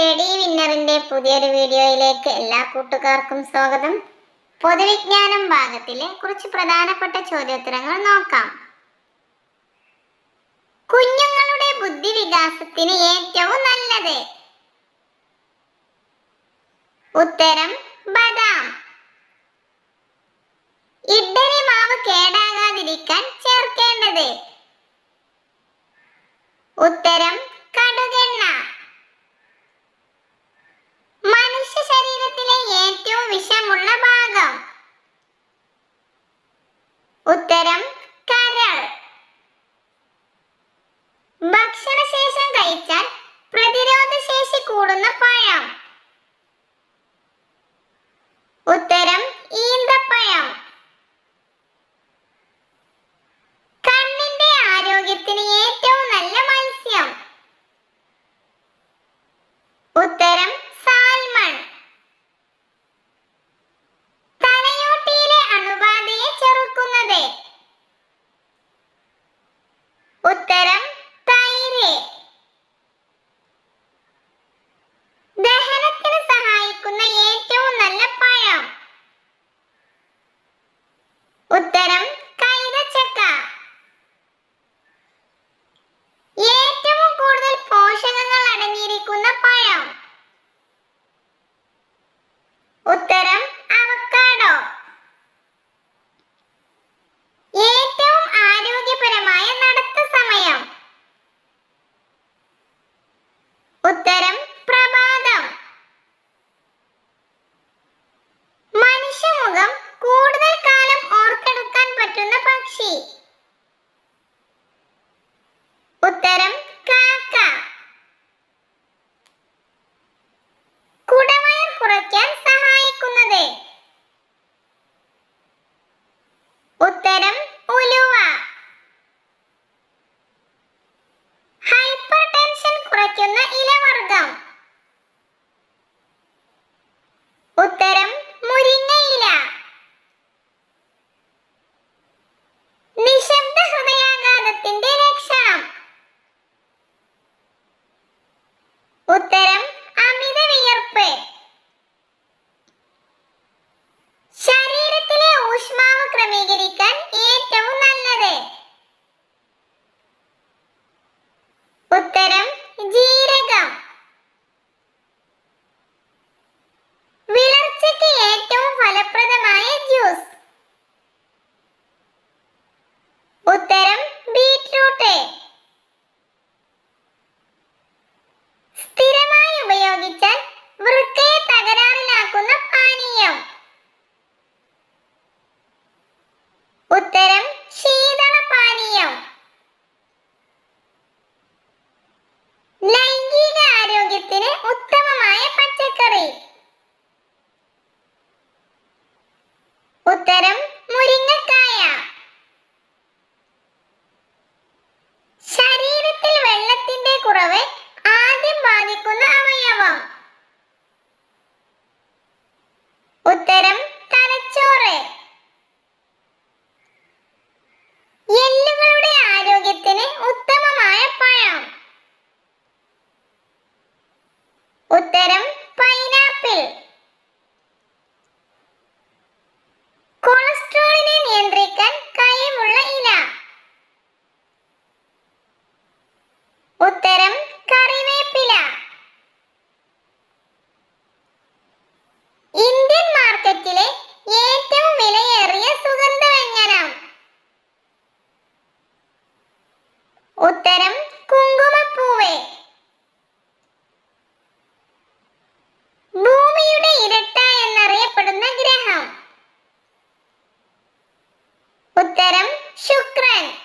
Study വിന്നറിന്റെ പുതിയൊരു വീഡിയോയിലേക്ക് എല്ലാ കൂട്ടുകാർക്കും സ്വാഗതം. പൊതുവിജ്ഞാനം ഭാഗത്തിലെ കുറച്ച് പ്രധാനപ്പെട്ട ചോദ്യോത്തരങ്ങൾ നോക്കാം. കുഞ്ഞുങ്ങളുടെ ബുദ്ധി വികാസത്തിന് ഏറ്റവും നല്ലത്? ഉത്തരം ബദാം. ഇഡ്ഡലി മാവ് കേടാകാതിരിക്കാൻ ചേർക്കേണ്ടത്? ഉത്തരം വിഷമുള്ള ഭാഗം. ഉത്തരം നമസ്കാരം 订阅。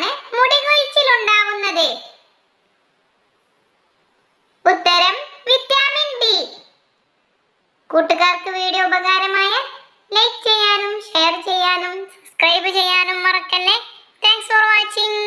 മൂലമാണ് മുടികൊഴിച്ചിലുണ്ടാവുന്നത്. ഉത്തരം വിറ്റാമിൻ ഡി. കൂട്ടുകാർക്ക് വീഡിയോ ഉപകാരമായ ലൈക്ക് ചെയ്യാനും ഷെയർ ചെയ്യാനും സബ്സ്ക്രൈബ് ചെയ്യാനും മറക്കല്ലേ. Thanks for watching